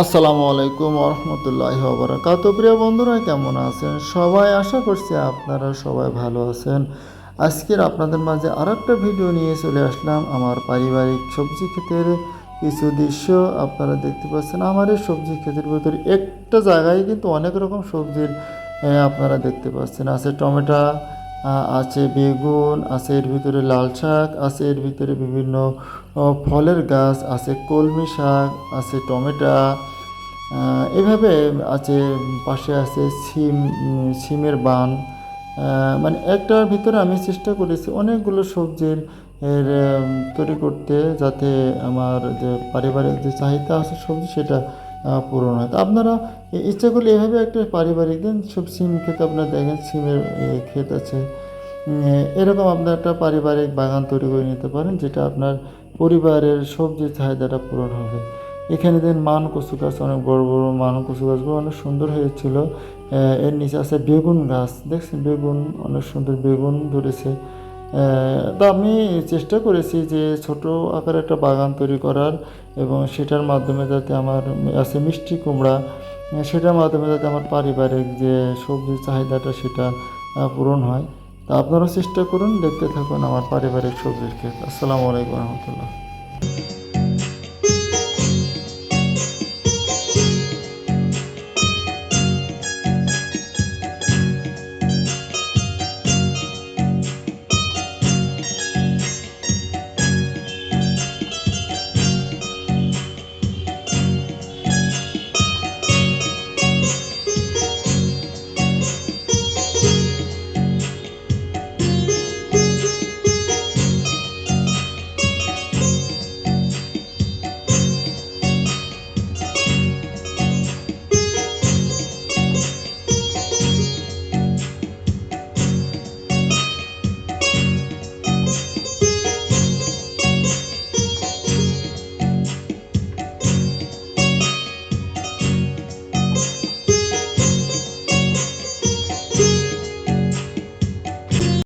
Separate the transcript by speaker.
Speaker 1: আসসালামু আলাইকুম রহমতুল্লাহ বারাকাত প্রিয় বন্ধুরা, কেমন আছেন? সবাই আশা করছি আপনারা সবাই ভালো আছেন। আজকের আপনাদের মাঝে আর একটা ভিডিও নিয়ে চলে আসলাম। আমার পারিবারিক সবজি ক্ষেতের কিছু দৃশ্য আপনারা দেখতে পাচ্ছেন। আমার এই সবজি ক্ষেতের ভিতরে একটা জায়গায় কিন্তু অনেক রকম সবজির আপনারা দেখতে পাচ্ছেন। আছে টমেটো আছে বেগুন, আছে এর ভিতরে লাল শাক, আছে এর ভিতরে বিভিন্ন ফলের গাছ, আছে কলমি শাক, আছে টমেটো এভাবে আছে, পাশে আছে সিম সিমের বান মানে একটার ভিতরে আমি চেষ্টা করেছি অনেকগুলো সবজির, এর তৈরি করতে যাতে আমার যে পারিবারিক যে চাহিদা আছে সবজি সেটা পূরণ হয়। তো আপনারা ইচ্ছা করলে এভাবে একটা পারিবারিক দিন সব সিম ক্ষেত আপনারা দেখেন, সিমের ক্ষেত আছে। এরকম আপনার একটা পারিবারিক বাগান তৈরি করে নিতে পারেন, যেটা আপনার পরিবারের সবজির চাহিদাটা পূরণ হবে। এখানে দেন মান কচু গাছ, অনেক বড় বড় মান কচু গাছগুলো অনেক সুন্দর হয়েছিল। এর নিচে আছে বেগুন গাছ, দেখছেন? বেগুন অনেক সুন্দর বেগুন ধরেছে। তো আমি চেষ্টা করেছি যে ছোট আকারে একটা বাগান তৈরি করার এবং সেটার মাধ্যমে যাতে আমার আছে মিষ্টি কুমড়া, সেটার মাধ্যমে যাতে আমার পারিবারিক যে সবজির চাহিদাটা সেটা পূরণ হয়। তা আপনারাও চেষ্টা করুন, দেখতে থাকুন আমার পারিবারিক সবজির ক্ষেত্রে আসসালামু আলাইকুম রহমতুল্লাহ।